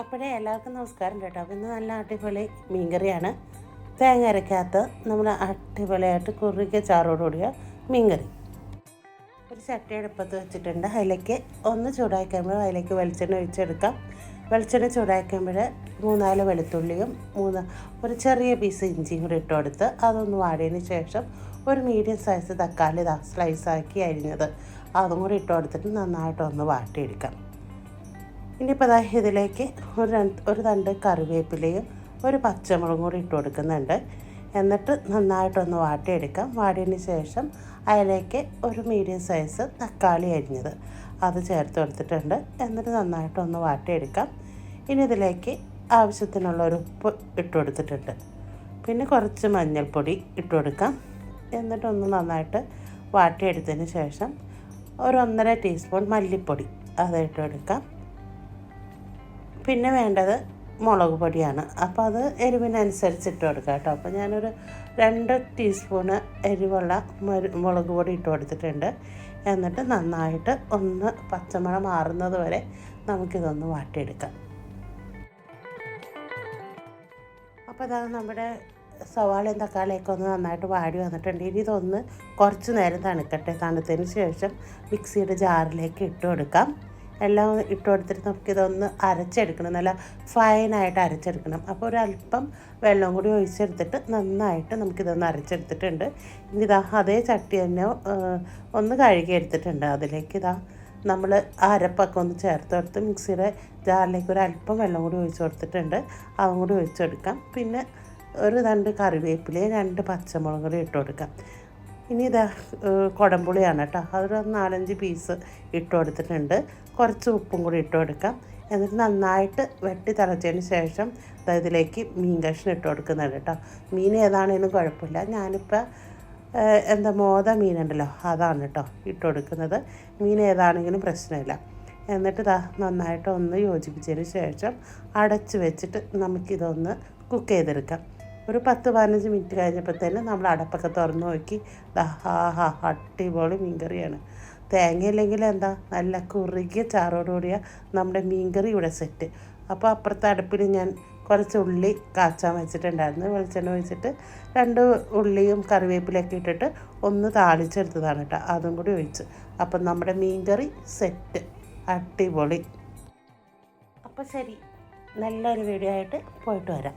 അപ്പോഴേ എല്ലാവർക്കും നമസ്കാരം കേട്ടോ. ഇന്ന് നല്ല അടിപൊളി മീൻകറിയാണ്. തേങ്ങ അരക്കാത്ത നമ്മൾ അടിപൊളിയായിട്ട് കുറുകിയ ചാറോടുകൂടിയ മീൻകറി. ഒരു ചട്ടിയടുപ്പത്ത് വെച്ചിട്ടുണ്ട്. അതിലേക്ക് ഒന്ന് ചൂടാക്കുമ്പോൾ അതിലേക്ക് വെളിച്ചെണ്ണ ഒഴിച്ചെടുക്കാം. വെളിച്ചെണ്ണ ചൂടാക്കുമ്പോൾ മൂന്നാൽ വെളുത്തുള്ളിയും മൂന്ന് ഒരു ചെറിയ പീസ് ഇഞ്ചിയും കൂടി ഇട്ട് കൊടുത്ത് അതൊന്ന് വാടിയതിന് ശേഷം ഒരു മീഡിയം സൈസ് തക്കാളി സ്ലൈസാക്കി അരിഞ്ഞത്. അതും കൂടി ഇട്ട് കൊടുത്തിട്ട് നന്നായിട്ടൊന്ന് വാട്ടിയെടുക്കാം. ഇനിയിപ്പോൾ അതാ ഇതിലേക്ക് ഒരു ഒരു തണ്ട് കറിവേപ്പിലയും ഒരു പച്ചമുളകും കൂടി ഇട്ട് കൊടുക്കുന്നുണ്ട്. എന്നിട്ട് നന്നായിട്ടൊന്ന് വാട്ടിയെടുക്കാം. വാടിയതിന് ശേഷം അതിലേക്ക് ഒരു മീഡിയം സൈസ് തക്കാളി അരിഞ്ഞത് അത് ചേർത്ത് കൊടുത്തിട്ടുണ്ട്. എന്നിട്ട് നന്നായിട്ടൊന്ന് വാട്ടിയെടുക്കാം. ഇനി ഇതിലേക്ക് ആവശ്യത്തിനുള്ള ഒരു ഉപ്പ് ഇട്ട് കൊടുത്തിട്ടുണ്ട്. പിന്നെ കുറച്ച് മഞ്ഞൾപ്പൊടി ഇട്ട് കൊടുക്കാം. എന്നിട്ടൊന്ന് നന്നായിട്ട് വാട്ടിയെടുത്തതിന് ശേഷം ഒരു ഒന്നര ടീസ്പൂൺ മല്ലിപ്പൊടി അത് ഇട്ട് കൊടുക്കാം. പിന്നെ വേണ്ടത് മുളക് പൊടിയാണ്. അപ്പോൾ അത് എരിവിനനുസരിച്ച് ഇട്ട് കൊടുക്കുക കേട്ടോ. അപ്പോൾ ഞാനൊരു രണ്ട് ടീസ്പൂണ് എരിവുള്ള മുളക് പൊടി ഇട്ട് കൊടുത്തിട്ടുണ്ട്. എന്നിട്ട് നന്നായിട്ട് ഒന്ന് പച്ചമണം മാറുന്നത് വരെ നമുക്കിതൊന്ന് വാട്ടിയെടുക്കാം. അപ്പോൾ അതാ നമ്മുടെ സവാളയും തക്കാളിയൊക്കെ ഒന്ന് നന്നായിട്ട് വാടി വന്നിട്ടുണ്ട്. ഇനി ഇതൊന്ന് കുറച്ച് നേരം തണുക്കട്ടെ. തണുത്തതിന് ശേഷം മിക്സിയുടെ ജാറിലേക്ക് ഇട്ട് കൊടുക്കാം. എല്ലാം ഇട്ട് കൊടുത്തിട്ട് നമുക്കിതൊന്ന് അരച്ചെടുക്കണം. നല്ല ഫൈനായിട്ട് അരച്ചെടുക്കണം. അപ്പോൾ ഒരല്പം വെള്ളം കൂടി ഒഴിച്ചെടുത്തിട്ട് നന്നായിട്ട് നമുക്കിതൊന്ന് അരച്ചെടുത്തിട്ടുണ്ട്. ഇനി ഇതാ അതേ ചട്ടി തന്നെ ഒന്ന് കഴുകി എടുത്തിട്ടുണ്ട്. അതിലേക്ക് ഇതാ നമ്മൾ അരപ്പൊക്കെ ഒന്ന് ചേർത്ത് കൊടുത്ത് മിക്സിയുടെ ജാറിലേക്ക് ഒരു അല്പം വെള്ളം കൂടി ഒഴിച്ച് കൊടുത്തിട്ടുണ്ട്. അതും കൂടി ഒഴിച്ചെടുക്കാം. പിന്നെ ഒരു രണ്ട് കറിവേപ്പിലയും രണ്ട് പച്ചമുളകും കൂടി ഇട്ട് കൊടുക്കാം. ഇനി ഇതാ കുടംപുളിയാണ് കേട്ടോ. അതൊരു നാലഞ്ച് പീസ് ഇട്ട് കൊടുത്തിട്ടുണ്ട്. കുറച്ച് ഉപ്പും കൂടി ഇട്ട് കൊടുക്കാം. എന്നിട്ട് നന്നായിട്ട് വെട്ടി തിളച്ചതിന് ശേഷം ഇതിലേക്ക് മീൻ കഷ്ണം ഇട്ട് കൊടുക്കുന്നുണ്ട് കേട്ടോ. മീൻ ഏതാണേലും കുഴപ്പമില്ല. ഞാനിപ്പോൾ എന്താ മോത മീനുണ്ടല്ലോ അതാണ് കേട്ടോ ഇട്ട് കൊടുക്കുന്നത്. മീൻ ഏതാണെങ്കിലും പ്രശ്നമില്ല. എന്നിട്ട് ഇതാ നന്നായിട്ട് ഒന്ന് യോജിപ്പിച്ചതിന് ശേഷം അടച്ച് വെച്ചിട്ട് നമുക്കിതൊന്ന് കുക്ക് ചെയ്തെടുക്കാം. ഒരു പത്ത് പതിനഞ്ച് മിനിറ്റ് കഴിഞ്ഞപ്പോൾ തന്നെ നമ്മൾ അടപ്പൊക്കെ തുറന്ന് നോക്കി. അടിപൊളി മീൻകറിയാണ്. തേങ്ങയില്ലെങ്കിൽ എന്താ? നല്ല കുറുകിയ ചാറോടുകൂടിയ നമ്മുടെ മീൻകറി ഇവിടെ സെറ്റ് അപ്പോൾ അപ്പുറത്തെ അടുപ്പിൽ ഞാൻ കുറച്ച് ഉള്ളി കാച്ചാൻ വെച്ചിട്ടുണ്ടായിരുന്നു. വെളിച്ചെണ്ണ ഒഴിച്ചിട്ട് രണ്ട് ഉള്ളിയും കറിവേപ്പിലൊക്കെ ഇട്ടിട്ട് ഒന്ന് താളിച്ചെടുത്തതാണ് കേട്ടോ. അതും കൂടി ഒഴിച്ച്. അപ്പം നമ്മുടെ മീൻകറി സെറ്റ് അടിപൊളി. അപ്പോൾ ശരി. നല്ലൊരു വീഡിയോ ആയിട്ട് പോയിട്ട് വരാം.